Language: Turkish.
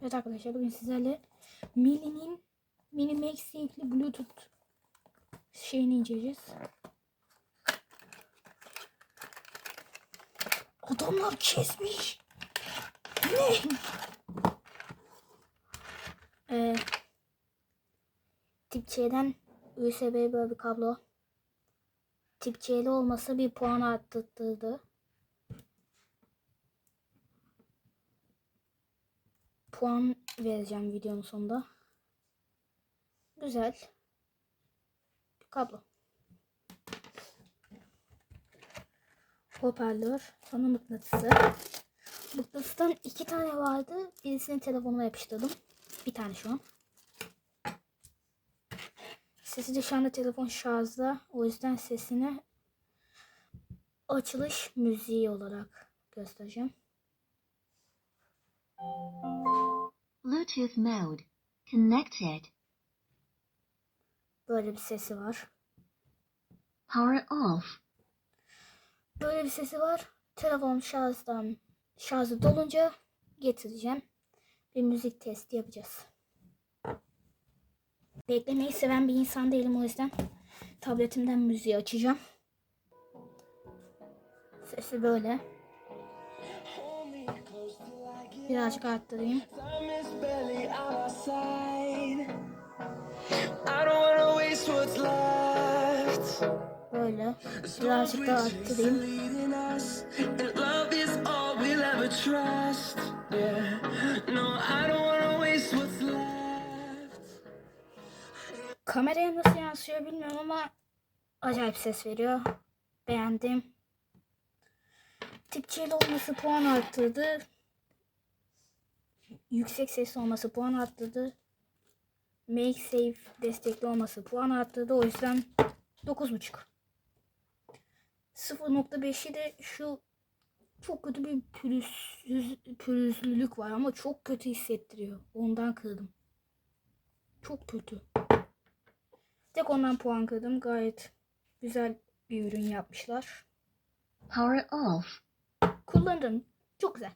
Evet arkadaşlar bugün sizlerle Mini'nin Mini MagSafe'li Bluetooth şeyini inceleyeceğiz. Adamlar kesmiş. Ne? Ee, tip C'den USB böyle bir kablo. Tip C'li olması bir puan arttırdı. Puan vereceğim videonun sonunda. Güzel. Bir kablo. Hoparlör. Sonra mıknatısı. Mıknatıstan iki tane vardı. Birisini telefonuma yapıştırdım. Bir tane şu an. Sesi de şu anda telefon şarjda. O yüzden sesini açılış müziği olarak göstereceğim. Bluetooth mode. Connected. Böyle bir sesi var. Power off. Böyle bir sesi var. Telefon şarjdan şarjı dolunca getireceğim. Bir müzik testi yapacağız. Beklemeyi seven bir insan değilim o yüzden tabletimden müziği açacağım. Sesi böyle. What's left. Böyle. Birazcık daha arttırayım. Kameraya nasıl yansıyor bilmiyorum ama acayip ses veriyor. Beğendim. Tipçeli olması puan arttırdı. Yüksek sesli olması puan arttırdı. MakeSafe destekli olması puan arttırdı. O yüzden 9.5. 0.5'i de şu çok kötü bir pürüzsüz, pürüzlülük var ama çok kötü hissettiriyor. Ondan kırdım. Çok kötü. Tek ondan puan kırdım. Gayet güzel bir ürün yapmışlar. Power off. Kullandım. Çok güzel.